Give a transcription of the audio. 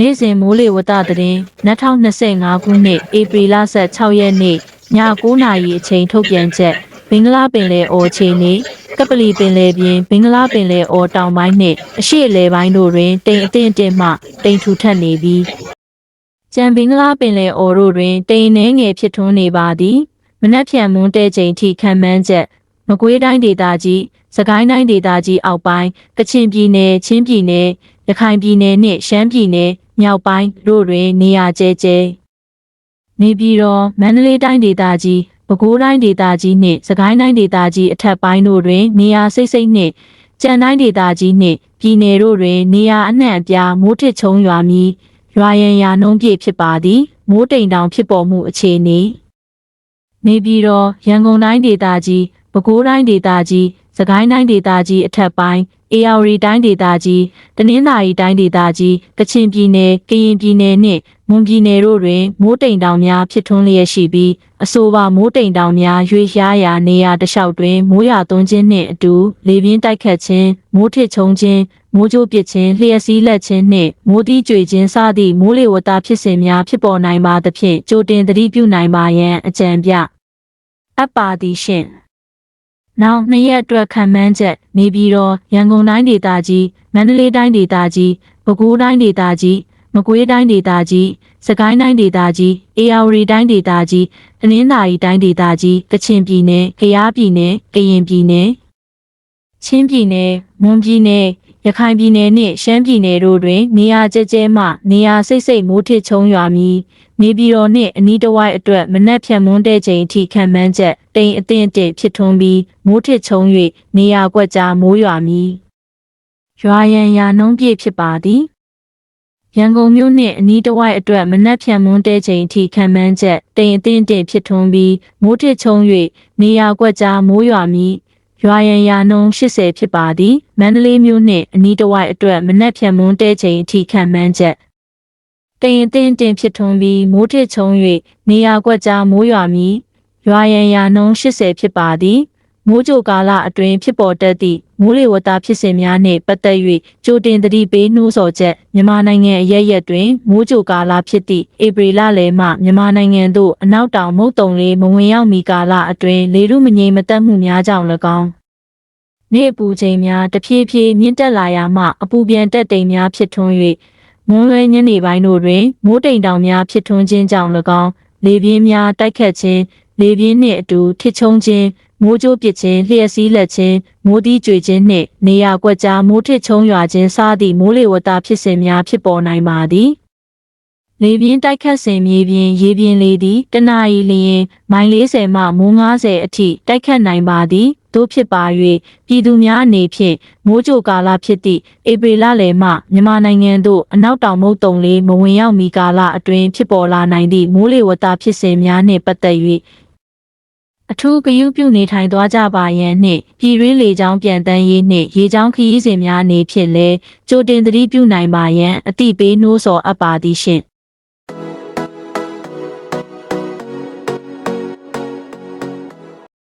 နေ့စဉ်မိုးလေဝသသတင်း2025ခုနှစ်ဧပြီလ16ရက်နေ့ည9:00နာရီအချိန်ထုတ်ပြန်ချက်ဘင်္ဂလားပင်လယ်အော်ခြေနေကပလီပင်လယ်ပြင်ဘင်္ဂလားပင်လယ်အော်တောင်ပိုင်းနှင့်အရှေ့အလယ်ပိုင်းတို့တွင်တိမ်အထင်အတင်မှတိမ်ထူထပ်နေပြီးကြံဘင်္ဂလားပင်လယ်အော်တို့တွင်တိမ်နှဲငယ်ဖြစ်ထွန်းနေပါသည်မနက်ဖြန်မွန်းတဲချိန်ထိခံမှန်းချက်မကွေးတိုင်းဒေသကြီးစကိုင်းတိုင်းဒေသကြီးအောက်ပိုင်းကချင်ပြည်နယ်ချင်းပြည်နယ်ရခိုင်ပြည်နယ်နှင့်ရှမ်းပြည်နယ် မြောက်ပိုင်းတို့တွင်နေရာကျဲကျဲနေပြည်တော်မန္တလေးတိုင်းဒေသကြီးပဲခူးတိုင်းဒေသကြီးနှင့်စကိုင်းတိုင်းဒေသကြီးအထက်ပိုင်းတို့တွင် နေရာစိတ်စိတ်နှင့်ကြံတိုင်းဒေသကြီးနှင့်ပြည်နယ်တို့တွင် နေရာအနှံ့အပြားမိုးထစ်ချုံရွာမည်ရွာရန်ရာနှုံးပြည့်ဖြစ်ပါသည် မိုးတိမ်တောင်ဖြစ်ပေါ်မှုအခြေအနေနေပြည်တော်ရန်ကုန်တိုင်းဒေသကြီးပဲခူးတိုင်းဒေသကြီးစကိုင်းတိုင်းဒေသကြီးအထက်ပိုင်း အေရဝတီတိုင်းဒေသကြီးတနင်္သာရီတိုင်းဒေသကြီးကချင်ပြည်နယ်ကရင်ပြည်နယ်နှင့်မွန်ပြည်နယ်တို့တွင်မိုးတိမ်တောင်များဖြစ်ထွန်းလျက်ရှိပြီးအဆိုပါမိုးတိမ်တောင်များရွေရှားရာနေရာတစ်လျှောက်တွင်မိုးရွာသွန်းခြင်းနှင့်အတူလေပြင်းတိုက်ခတ်ခြင်းမိုးထစ်ချုံခြင်းမိုးကြိုးပစ်ခြင်းလျှက်စီးလက်ခြင်းနှင့်မိုးတီးကြွေခြင်းစသည့်မိုးလေဝသဖြစ်စဉ်များဖြစ်ပေါ်နိုင်ပါသဖြင့်ကြိုတင်သတိပြုနိုင်ပါရန်အကြံပြအပ်ပါသည်ရှင့်။ နောက်နှစ်ရက်အတွက်ခံမှန်းချက်နေပြည်တော်ရန်ကုန်တိုင်းဒေသကြီးမန္တလေးတိုင်းဒေသကြီးပဲခူးတိုင်းဒေသကြီးမကွေးတိုင်းဒေသကြီးစကိုင်းတိုင်းဒေသကြီးအေရဝတီတိုင်းဒေသကြီးတနင်္သာရီတိုင်းဒေသကြီးကချင်ပြည်နယ်ကယားပြည်နယ်ကရင်ပြည်နယ်ချင်းပြည်နယ်မွန်ပြည်နယ်ရခိုင်ပြည်နယ်နှင့်ရှမ်းပြည်နယ်တို့တွင်နေရာကျကျဲမှနေရာစိတ်စိတ်မိုးထစ်ချုံရွာမည် နေပြည်တော်နှင့်အနီးတစ်ဝိုက်အတွက်မနက်ဖြန်မွန်းတဲ့ချိန်အထိခံမှန်းချက်တိမ်အထင်အတင်ဖြစ်ထွန်းပြီးမိုးထစ်ချုံ၍နေရာကွက်ကြားမိုးရွာမည်ရွာရန်ရာနှုံးပြည့်ဖြစ်ပါသည်ရန်ကုန်မြို့နှင့်အနီးတစ်ဝိုက်အတွက်မနက်ဖြန်မွန်းတဲ့ချိန်အထိခံမှန်းချက်တိမ်အထင်အတင်ဖြစ်ထွန်းပြီးမိုးထစ်ချုံ၍နေရာကွက်ကြားမိုးရွာမည်ရွာရန်ရာနှုံး80ဖြစ်ပါသည်မန္တလေးမြို့နှင့်အနီးတစ်ဝိုက်အတွက်မနက်ဖြန်မွန်းတဲ့ချိန်အထိခံမှန်းချက် တိမ်အထင်တင်ဖြစ်ထွန်းပြီးမိုးထစ်ချုံ၍နေရာကွက်ကြားမိုးရွာမည်ရွာရန်ရာနှုန်း80ဖြစ်ပါသည်မိုးကြိုကာလအတွင်းဖြစ်ပေါ်တတ်သည့်မိုးလေဝသဖြစ်စဉ်များနှင့်ပတ်သက်၍ကြိုတင်သတိပေးနှိုးဆော်ချက်မြန်မာနိုင်ငံအရက်ရက်တွင်မိုးကြိုကာလဖြစ်သည့်ဧပြီလလယ်မှမြန်မာနိုင်ငံသို့အနောက်တောင်မုတ်တုံလေးမဝင်ရောက်မီကာလအတွင်းလေထုမငြိမ်မသက်မှုများကြောင့်၎င်းနေ့အပူချိန်များတဖြည်းဖြည်းမြင့်တက်လာရာမှအပူပြန်တက်တိမ်များဖြစ်ထွန်း၍ မွန်းလွဲညနေပိုင်းတို့တွင် မိုးတိမ်တောင်များဖြစ်ထွန်းခြင်းကြောင့်၎င်းလေပြင်းများတိုက်ခတ်ခြင်းလေပြင်းနှင့်အတူထစ်ချုံခြင်းမိုးကြိုးပစ်ခြင်းလျှက်စီးလက်ခြင်းမိုးတီးကြွေခြင်းနှင့်နေရာကွက်ကြားမိုးထစ်ချုံရွာခြင်းစသည့်မိုးလေဝသဖြစ်စဉ်များဖြစ်ပေါ်နိုင်ပါသည် လေပြင်းတိုက်ခတ်စဉ်မြေပြင်ရေပြင်လေသည်တနအီလျင်မိုင်40မှမိုး90အထိတိုက်ခတ်နိုင်ပါသည်တို့ဖြစ်ပါ၍ပြည်သူများအနေဖြင့်မိုးကြိုကာလဖြစ်သည့်ဧပြီလလယ်မှမြန်မာနိုင်ငံသို့အနောက်တောင်မုတ်တုံလေးမဝင်ရောက်မီကာလအတွင်းဖြစ်ပေါ်လာနိုင်သည့်မိုးလေဝသဖြစ်စဉ်များနှင့်ပတ်သက်၍အထူးဂရုပြုနေထိုင်သွားကြပါရန်နှင့်ပြည်ရင်းလေကြောင်းပြန်တန်းရေးနှင့်ရေကြောင်းခရီးစဉ်များအနေဖြင့်လည်းကြိုတင်သတိပြုနိုင်ပါရန်အတိပေးနှိုးဆော်အပ်ပါသည်ရှင့်